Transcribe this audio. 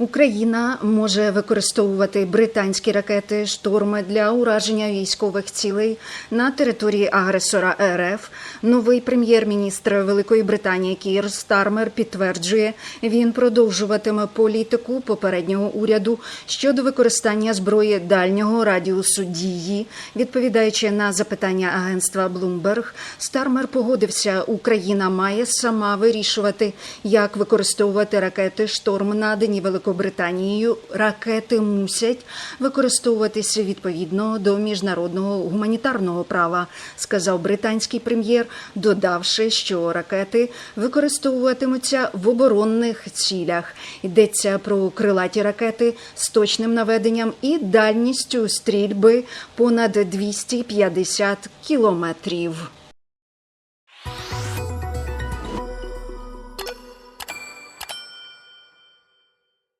Україна може використовувати британські ракети шторми для ураження військових цілей на території агресора РФ. Новий прем'єр-міністр Великої Британії Кір Стармер підтверджує, він продовжуватиме політику попереднього уряду щодо використання зброї дальнього радіусу дії. Відповідаючи на запитання агентства Bloomberg, Стармер погодився, Україна має сама вирішувати, як використовувати ракети шторм надані Великобританією. Ракети мусять використовуватися відповідно до міжнародного гуманітарного права, сказав британський прем'єр, додавши, що ракети використовуватимуться в оборонних цілях. Йдеться про крилаті ракети з точним наведенням і дальністю стрільби понад 250 кілометрів.